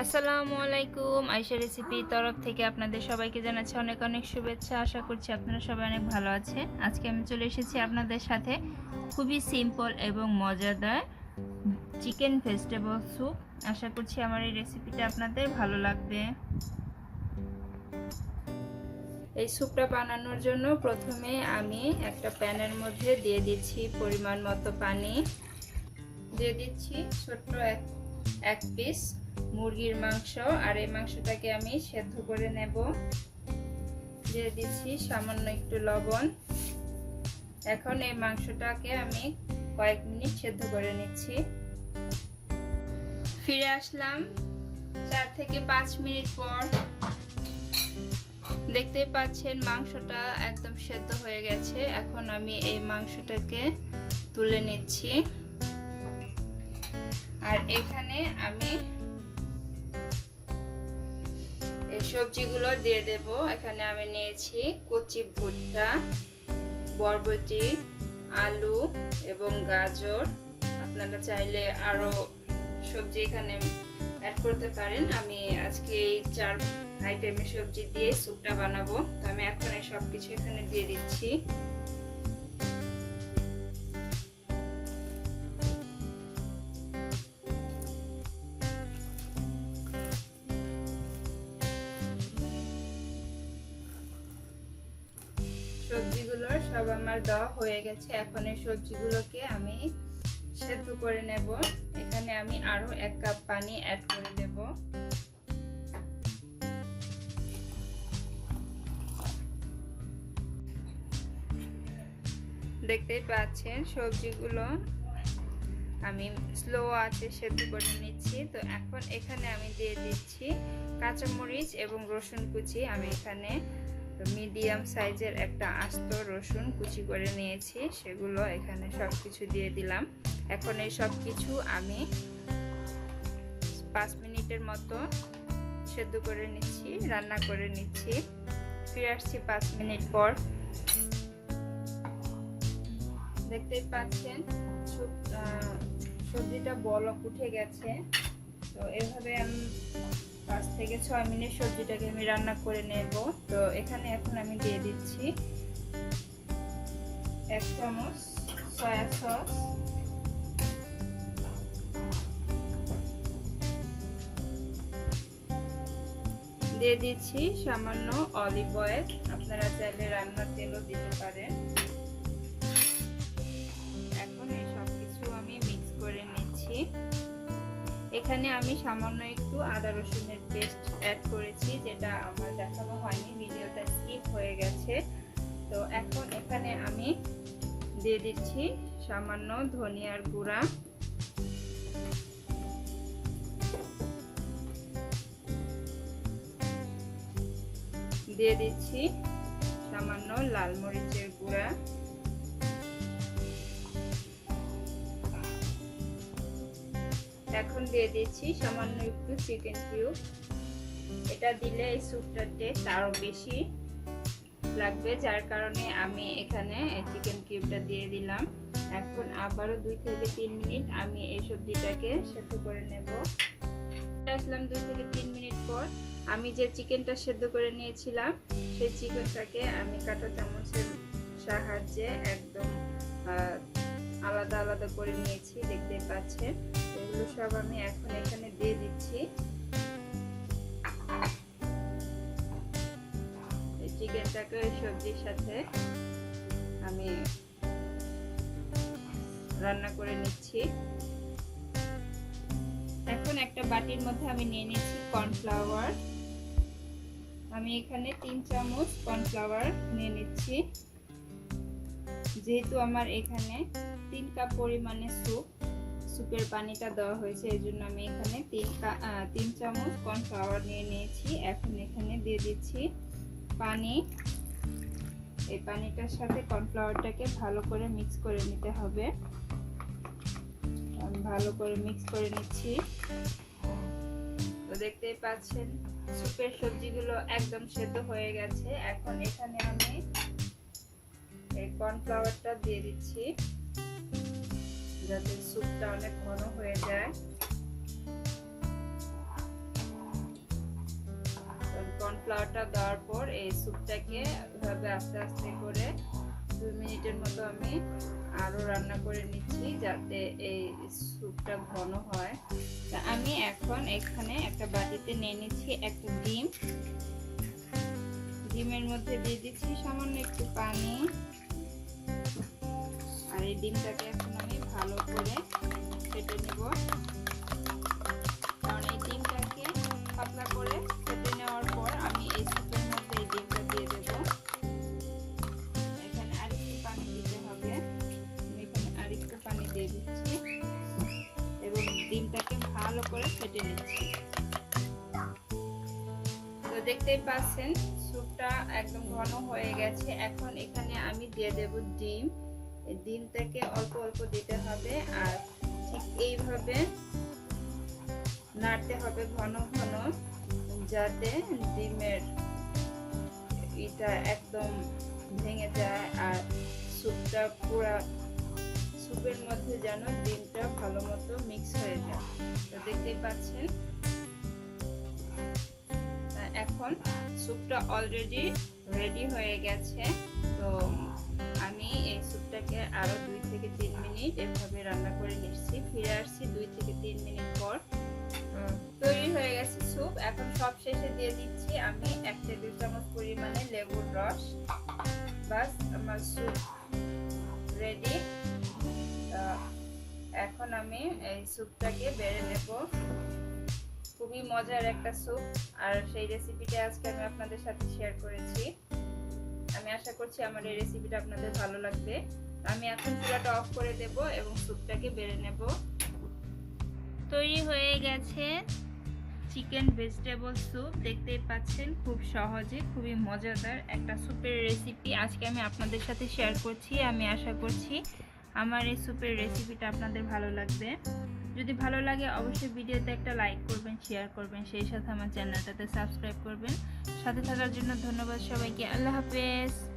আসসালামু আলাইকুম আইসা রেসিপি তরফ থেকে আপনাদের সবাইকে জানাচ্ছি অনেক অনেক শুভেচ্ছা। আশা করছি আপনারা সবাই অনেক ভালো আছেন। আজকে আমি চলে এসেছি আপনাদের সাথে খুবই সিম্পল এবং মজাদার চিকেন ভেজিটেবল স্যুপ আশা করছি আমার এই রেসিপিটা আপনাদের ভালো লাগবে। এই স্যুপটা বানানোর জন্য প্রথমে আমি একটা প্যানের মধ্যে দিয়ে দিচ্ছি পরিমাণ মতো পানি। দিয়ে দিচ্ছি ছোট্ট এক এক পিস মুরগির মাংস, আর এই মাংসটাকে আমি সেদ্ধ করে নেব। দিয়ে দিচ্ছি সামান্য একটু লবণ। এখন এই মাংসটাকে আমি কয়েক মিনিট সেদ্ধ করে নিচ্ছি। ফিরে আসলাম চার থেকে পাঁচ মিনিট পর। দেখতেই পাচ্ছেন মাংসটা একদম সেদ্ধ হয়ে গেছে। এখন আমি এই মাংসটাকে তুলে নিচ্ছি। আর এখানে আমি এই সবজিগুলো দিয়ে দেব। এখানে আমি নিয়েছি কচি ভুট্টা, বরবটি, আলু এবং গাজর। আপনারা চাইলে আরও সবজি এখানে অ্যাড করতে পারেন। আমি আজকে এই চার আইটেমের সবজি দিয়ে স্যুপটা বানাবো। তো আমি এখন এই সব কিছু এখানে দিয়ে দিচ্ছি। সবজিগুলো সব আমার দেওয়া হয়ে গেছে। এখন এই সবজিগুলোকে আমি সেদ্ধ করে নেব। এখানে আমি আরও এক কাপ পানি অ্যাড করে দেব। দেখতেই পাচ্ছেন, সবজিগুলো আমি স্লো আছে সেদ্ধ করে নিচ্ছি। তো এখন এখানে আমি দিয়ে দিচ্ছি কাঁচামরিচ এবং রসুন কুচি। আমি এখানে মিডিয়াম সাইজের একটা আস্ত রসুন কুচি করে নিয়েছি, সেগুলো এখানে সব কিছু দিয়ে দিলাম। এখন এই সব কিছু আমি পাঁচ মিনিটের মতো সেদ্ধ করে নিচ্ছি, রান্না করে নিচ্ছি। ফিরে আসছি পাঁচ মিনিট পর। দেখতেই পাচ্ছেন সবজিটা বলক উঠে গেছে। তো এভাবে আমি পাঁচ থেকে ছয় মিনিট সবজিটাকে আমি রান্না করে নেব। তো এখানে এখন আমি দিয়ে দিচ্ছি এক চামচ সয়া সস দিয়ে দিচ্ছি সামান্য অলিভ অয়েল আপনারা চাইলে রান্নার তেলও দিতে পারেন। এখানে আমি সামান্য একটু আদা রসুনের পেস্ট অ্যাড করেছি, যেটা আমার দেখানো হয়নি, ভিডিওটা স্কিপ হয়ে গেছে। তো এখন এখানে আমি দিয়ে দিচ্ছি সামান্য ধনিয়ার গুঁড়া। দিয়ে দিচ্ছি সামান্য লাল মরিচের গুঁড়া। এখন দিয়ে দিচ্ছি সামান্য একটু চিকেন কিউব এটা দিলে এই স্যুপটার টেস্ট আরও বেশি লাগবে, যার কারণে আমি এখানে চিকেন কিউবটা দিয়ে দিলাম। এখন আবারও দুই থেকে তিন মিনিট আমি এই সবজিটাকে সেদ্ধ করে নেব। আসলাম দুই থেকে তিন মিনিট পর। আমি যে চিকেনটা সেদ্ধ করে নিয়েছিলাম, সেই চিকেনটাকে আমি কাঁটা চামচের সাহায্যে একদম আলাদা আলাদা করে নিয়েছি দেখতে পাচ্ছেন। এগুলো সব আমি এখন এখানে দিয়ে দিচ্ছি। চিকেনটাকে সবজির সাথে আমি রান্না করে নিচ্ছি। এখন একটা বাটির মধ্যে আমি নিয়ে নিচ্ছি কর্নফ্লাওয়ার। আমি এখানে তিন চামচ কর্নফ্লাওয়ার নিয়ে নিচ্ছি। যেহেতু আমার এখানে তিন কাপ পরিমাণে স্যুপ স্যুপের পানিটা দেওয়া হয়েছে, এই জন্য আমি এখানে তিন তিন চামচ কর্নফ্লাওয়ার নিয়ে নিয়েছি। এখন এখানে দিয়ে দিচ্ছি পানি। এই পানিটার সাথে কর্নফ্লাওয়ারটাকে ভালো করে মিক্স করে নিতে হবে। ভালো করে মিক্স করে নিচ্ছি। তো দেখতেই পাচ্ছেন স্যুপের সবজিগুলো একদম সেদ্ধ হয়ে গেছে। এখন এখানে আমি এই কর্নফ্লাওয়ারটা দিয়ে দিচ্ছি। যাতে স্যুপটা অনেক ঘন হয়ে যায়। কর্নফ্লাওয়ারটা দেওয়ার পর এই স্যুপটাকে এভাবে আস্তে আস্তে করে দুই মিনিটের মতো আমি আরও রান্না করে নিচ্ছি যাতে এই স্যুপটা ঘন হয়। তা আমি এখন এখানে একটা বাটিতে নিয়ে নিচ্ছি একটা ডিম। ডিমের মধ্যে দিয়ে দিচ্ছি সামান্য একটু পানি। আর এই ডিমটাকে এখন আমি ভালো করে ফেটে নেব। কারণ এই ডিমটাকে পাতলা করে ফেটে নেওয়ার পর আমি এই স্যুপের মধ্যে এই ডিমটা দিয়ে দেব। এখানে আরেকটু পানি দিতে হবে। এখানে আরেকটু পানি দিয়ে দিচ্ছি এবং ডিমটাকে ভালো করে ফেটে নিচ্ছি। তো দেখতেই পাচ্ছেন স্যুপটা একদম ঘন হয়ে গেছে। এখন এখানে আমি দিয়ে দেব ডিম। ডিমটাকে অল্প অল্প দিতে হবে আর ঠিক এইভাবে নাড়তে হবে ঘন ঘন যাতে ডিমের এটা একদম ভেঙে যায় আর স্যুপটা পুরা স্যুপের মধ্যে যেন ডিমটা ভালো মতো মিক্স হয়ে যায়। তো দেখতেই পাচ্ছেন। এখন স্যুপটা অলরেডি রেডি হয়ে গেছে। তো আমি এই স্যুপটাকে আরও দুই থেকে তিন মিনিট এভাবে রান্না করে নিচ্ছি। ফিরে আসছি দুই থেকে তিন মিনিট পর। তৈরি হয়ে গেছে স্যুপ। এখন সব শেষে দিয়ে দিচ্ছি আমি এক টেবিল চামচ পরিমাণে লেবুর রস। বাস, আমার স্যুপ রেডি এখন আমি এই স্যুপটাকে বেড়ে নেব। খুবই মজার একটা স্যুপ আর সেই রেসিপিটা আজকে আমি আপনাদের সাথে শেয়ার করেছি। আমি আশা করছি আমার এই রেসিপিটা আপনাদের ভালো লাগবে। আমি এখন চুলাটা অফ করে দেব এবং স্যুপটাকে বেড়ে নেব। তৈরি হয়ে গেছে চিকেন ভেজিটেবল স্যুপ দেখতেই পাচ্ছেন, খুব সহজে, খুবই মজাদার একটা স্যুপের রেসিপি আজকে আমি আপনাদের সাথে শেয়ার করছি। আমি আশা করছি আমার এই স্যুপের রেসিপিটা আপনাদের ভালো লাগবে। যদি ভালো লাগে, অবশ্যই ভিডিওতে একটা লাইক করবেন শেয়ার করবেন, সেই সাথে আমার চ্যানেলটাতে সাবস্ক্রাইব করবেন। সাথে থাকার জন্য ধন্যবাদ সবাইকে। আল্লাহ হাফেজ।